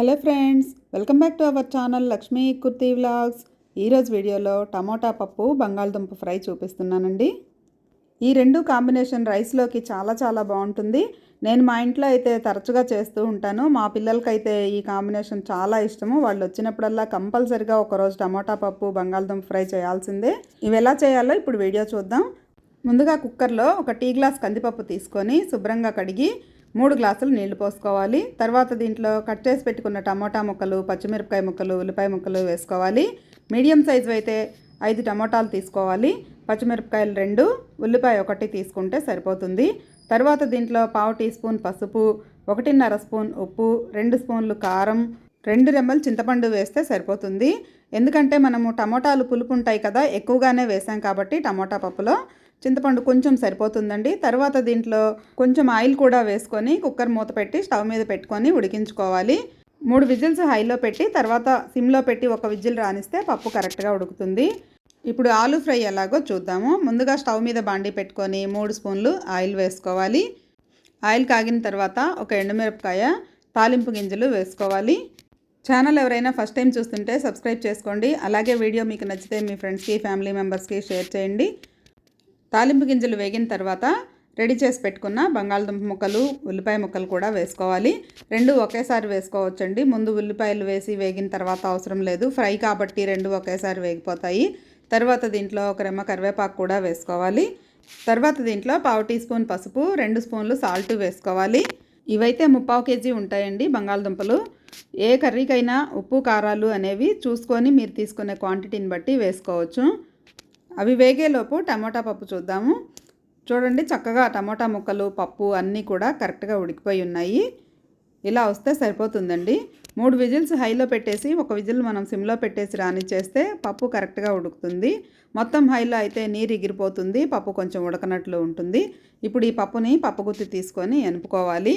Hello friends welcome back to our channel Lakshmi Kurti vlogs. ఈరోజు వీడియోలో tomato పప్పు బంగాళదుంప ఫ్రై చూపిస్తున్నానండి. ఈ రెండు కాంబినేషన్ రైస్లోకి చాలా చాలా బాగుంటుంది. నేను మా ఇంట్లో అయితే తరచుగా చేస్తూ ఉంటాను. మా పిల్లలకైతే ఈ కాంబినేషన్ చాలా ఇష్టము. వాళ్ళు వచ్చినప్పుడల్లా కంపల్సరిగా ఒకరోజు టమోటా పప్పు బంగాళదుంప ఫ్రై చేయాల్సిందే. ఇవి ఎలా చేయాలో ఇప్పుడు వీడియో చూద్దాం. ముందుగా కుక్కర్లో ఒక టీ గ్లాస్ కందిపప్పు తీసుకొని శుభ్రంగా కడిగి మూడు గ్లాసులు నీళ్ళు పోసుకోవాలి. తర్వాత దీంట్లో కట్ చేసి పెట్టుకున్న టమోటా ముక్కలు పచ్చిమిరపకాయ ముక్కలు ఉల్లిపాయ ముక్కలు వేసుకోవాలి. మీడియం సైజు అయితే ఐదు టమోటాలు తీసుకోవాలి. పచ్చిమిరపకాయలు రెండు ఉల్లిపాయ ఒకటి తీసుకుంటే సరిపోతుంది. తర్వాత దీంట్లో పావు టీ స్పూన్ పసుపు ఒకటిన్నర స్పూన్ ఉప్పు రెండు స్పూన్లు కారం రెండు రెమ్మలు చింతపండు వేస్తే సరిపోతుంది. ఎందుకంటే మనము టమోటాలు పులుపు ఉంటాయి కదా ఎక్కువగానే వేసాం కాబట్టి టమోటా పప్పులో. చింతపండు కొంచెం సరిపోతుందండి. తర్వాత దీంట్లో కొంచెం ఆయిల్ కూడా వేసుకొని కుక్కర్ మూత పెట్టి స్టవ్ మీద పెట్టుకొని ఉడికించుకోవాలి. మూడు విజిల్స్ హైలో పెట్టి తర్వాత సిమ్లో పెట్టి ఒక విజిల్ రానిస్తే పప్పు కరెక్ట్గా ఉడుకుతుంది. ఇప్పుడు ఆలు ఫ్రై ఎలాగో చూద్దాము. ముందుగా స్టవ్ మీద బాండి పెట్టుకొని మూడు స్పూన్లు ఆయిల్ వేసుకోవాలి. ఆయిల్ కాగిన తర్వాత ఒక ఎండుమిరపకాయ తాలింపు గింజలు వేసుకోవాలి. ఛానల్ ఎవరైనా ఫస్ట్ టైం చూస్తుంటే సబ్స్క్రైబ్ చేసుకోండి. అలాగే వీడియో మీకు నచ్చితే మీ ఫ్రెండ్స్కి ఫ్యామిలీ మెంబర్స్కి షేర్ చేయండి. తాలింపు గింజలు వేగిన తర్వాత రెడీ చేసి పెట్టుకున్న బంగాళదుంప ముక్కలు ఉల్లిపాయ ముక్కలు కూడా వేసుకోవాలి. రెండు ఒకేసారి వేసుకోవచ్చండి. ముందు ఉల్లిపాయలు వేసి వేగిన తర్వాత అవసరం లేదు. ఫ్రై కాబట్టి రెండు ఒకేసారి వేగిపోతాయి. తర్వాత దీంట్లో ఒక రెమ్మ కరివేపాకు కూడా వేసుకోవాలి. తర్వాత దీంట్లో పావు టీ స్పూన్ పసుపు రెండు స్పూన్లు సాల్ట్ వేసుకోవాలి. ఇవైతే ముప్పావు కేజీ ఉంటాయండి బంగాళదుంపలు. ఏ కర్రీకైనా ఉప్పు కారాలు అనేవి చూసుకొని మీరు తీసుకునే క్వాంటిటీని బట్టి వేసుకోవచ్చు. అవి వేగేలోపు టమోటా పప్పు చూద్దాము. చూడండి చక్కగా టమోటా ముక్కలు పప్పు అన్నీ కూడా కరెక్ట్గా ఉడికిపోయి ఉన్నాయి. ఇలా వస్తే సరిపోతుందండి. మూడు విజిల్స్ హైలో పెట్టేసి ఒక విజిల్ మనం సిమ్లో పెట్టేసి రానిచ్చేస్తే పప్పు కరెక్ట్గా ఉడుకుతుంది. మొత్తం హైలో అయితే నీరు ఎగిరిపోతుంది పప్పు కొంచెం ఉడకనట్లు ఉంటుంది. ఇప్పుడు ఈ పప్పుని పప్పు గుత్తి తీసుకొని ఎనుపుకోవాలి.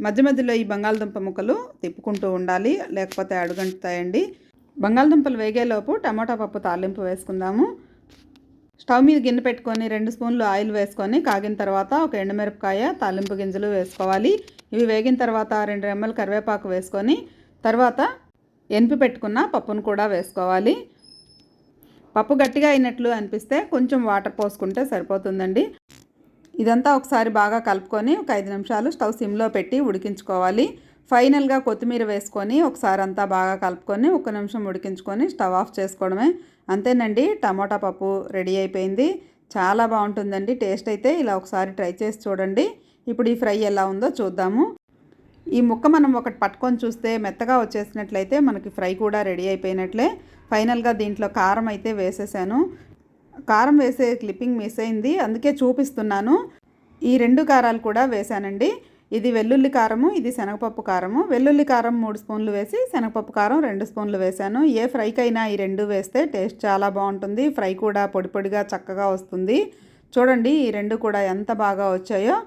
మధ్య మధ్యలో ఈ బంగాళదుంప ముక్కలు తిప్పుకుంటూ ఉండాలి లేకపోతే అడుగంటుతాయండి. బంగాళదుంపలు వేగేలోపు టమాటా పప్పు తాలింపు వేసుకుందాము. స్టవ్ మీద గిన్నె పెట్టుకొని రెండు స్పూన్లు ఆయిల్ వేసుకొని కాగిన తర్వాత ఒక ఎండుమిరపకాయ తాలింపు గింజలు వేసుకోవాలి. ఇవి వేగిన తర్వాత రెండు రెమ్మలు కరివేపాకు వేసుకొని తర్వాత ఎనిపి పెట్టుకున్న పప్పును కూడా వేసుకోవాలి. పప్పు గట్టిగా అయినట్లు అనిపిస్తే కొంచెం వాటర్ పోసుకుంటే సరిపోతుందండి. ఇదంతా ఒకసారి బాగా కలుపుకొని ఒక ఐదు నిమిషాలు స్టవ్ సిమ్లో పెట్టి ఉడికించుకోవాలి. ఫైనల్గా కొత్తిమీర వేసుకొని ఒకసారి అంతా బాగా కలుపుకొని ఒక నిమిషం ఉడికించుకొని స్టవ్ ఆఫ్ చేసుకోవడమే. అంతేనండి టమాటా పప్పు రెడీ అయిపోయింది. చాలా బాగుంటుందండి టేస్ట్ అయితే ఇలా ఒకసారి ట్రై చేసి చూడండి. ఇప్పుడు ఈ ఫ్రై ఎలా ఉందో చూద్దాము. ఈ ముక్క మనం ఒకటి పట్టుకొని చూస్తే మెత్తగా వచ్చేసినట్లయితే మనకి ఫ్రై కూడా రెడీ అయిపోయినట్లే. ఫైనల్గా దీంట్లో కారం అయితే వేసేసాను. కారం వేసే క్లిప్పింగ్ మిస్ అయింది అందుకే చూపిస్తున్నాను. ఈ రెండు కారాలు కూడా వేసానండి ఇది వెల్లుల్లి కారము ఇది శనగపప్పు కారము. వెల్లుల్లి కారం మూడు స్పూన్లు వేసి శనగపప్పు కారం రెండు స్పూన్లు వేశాను. ఏ ఫ్రైకైనా ఈ రెండు వేస్తే టేస్ట్ చాలా బాగుంటుంది. ఫ్రై కూడా పొడి పొడిగా చక్కగా వస్తుంది. చూడండి ఈ రెండు కూడా ఎంత బాగా వచ్చాయో.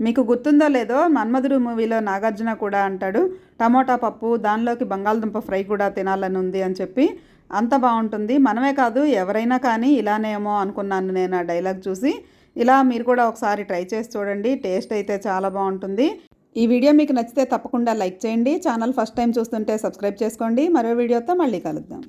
మీకు గుర్తుందో లేదో మన్మధుడు మూవీలో నాగార్జున కూడా అంటాడు టమోటా పప్పు దానిలోకి బంగాళదుంప ఫ్రై కూడా తినాలని ఉంది అని చెప్పి. అంత బాగుంటుంది. మనమే కాదు ఎవరైనా కానీ ఇలానేమో అనుకున్నాను నేను ఆ డైలాగ్ చూసి. ఇలా మీరు కూడా ఒకసారి ట్రై చేసి చూడండి. టేస్ట్ అయితే చాలా బాగుంటుంది. ఈ వీడియో మీకు నచ్చితే తప్పకుండా లైక్ చేయండి. ఛానల్ ఫస్ట్ టైం చూస్తుంటే సబ్స్క్రైబ్ చేసుకోండి. మరో వీడియోతో మళ్ళీ కలుద్దాం.